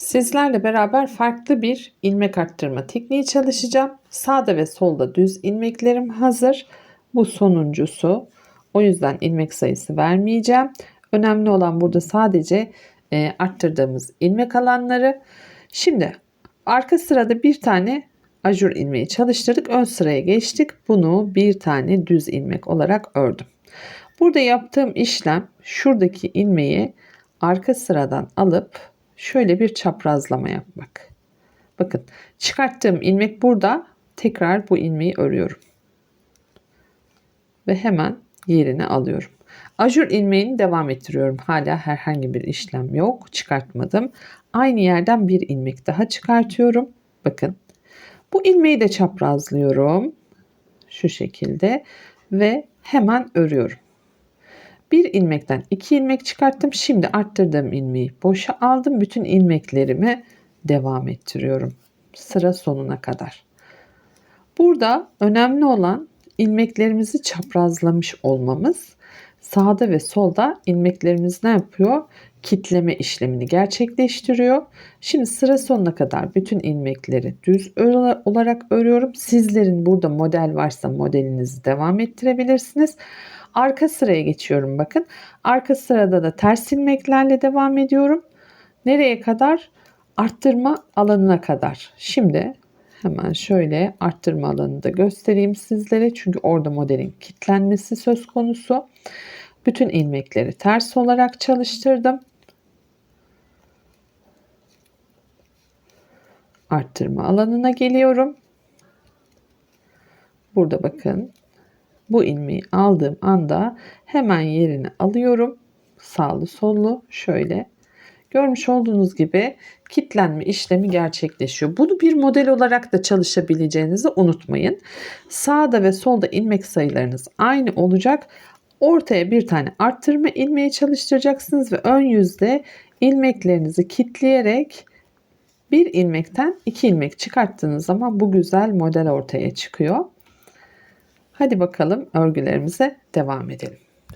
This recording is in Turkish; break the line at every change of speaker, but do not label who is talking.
Sizlerle beraber farklı bir ilmek arttırma tekniği çalışacağım. Sağda ve solda düz ilmeklerim hazır. Bu sonuncusu. O yüzden ilmek sayısı vermeyeceğim. Önemli olan burada sadece e, arttırdığımız ilmek alanları. Şimdi arka sırada bir tane ajur ilmeği çalıştırdık. Ön sıraya geçtik. Bunu bir tane düz ilmek olarak ördüm. Burada yaptığım işlem şuradaki ilmeği arka sıradan alıp şöyle bir çaprazlama yapmak. Bakın çıkarttığım ilmek burada. Tekrar bu ilmeği örüyorum. Ve hemen yerine alıyorum. Ajur ilmeğini devam ettiriyorum. Hala herhangi bir işlem yok. Çıkartmadım. Aynı yerden bir ilmek daha çıkartıyorum. Bakın. Bu ilmeği de çaprazlıyorum. Şu şekilde. Ve hemen örüyorum. Bir ilmekten iki ilmek çıkarttım. Şimdi arttırdığım ilmeği boşa aldım. Bütün ilmeklerimi devam ettiriyorum. Sıra sonuna kadar. Burada önemli olan ilmeklerimizi çaprazlamış olmamız. Sağda ve solda ilmeklerimiz ne yapıyor? Kitleme işlemini gerçekleştiriyor. Şimdi sıra sonuna kadar bütün ilmekleri düz olarak örüyorum. Sizlerin burada model varsa modelinizi devam ettirebilirsiniz. Arka sıraya geçiyorum bakın. Arka sırada da ters ilmeklerle devam ediyorum. Nereye kadar? Arttırma alanına kadar. Şimdi hemen şöyle arttırma alanını da göstereyim sizlere. Çünkü orada modelin kilitlenmesi söz konusu. Bütün ilmekleri ters olarak çalıştırdım. Arttırma alanına geliyorum. Burada bakın bu ilmeği aldığım anda hemen yerine alıyorum. Sağlı sollu şöyle. Görmüş olduğunuz gibi kitlenme işlemi gerçekleşiyor. Bunu bir model olarak da çalışabileceğinizi unutmayın. Sağda ve solda ilmek sayılarınız aynı olacak. Ortaya bir tane arttırma ilmeği çalıştıracaksınız ve ön yüzde ilmeklerinizi kitleyerek bir ilmekten iki ilmek çıkarttığınız zaman bu güzel model ortaya çıkıyor. Hadi bakalım örgülerimize devam edelim.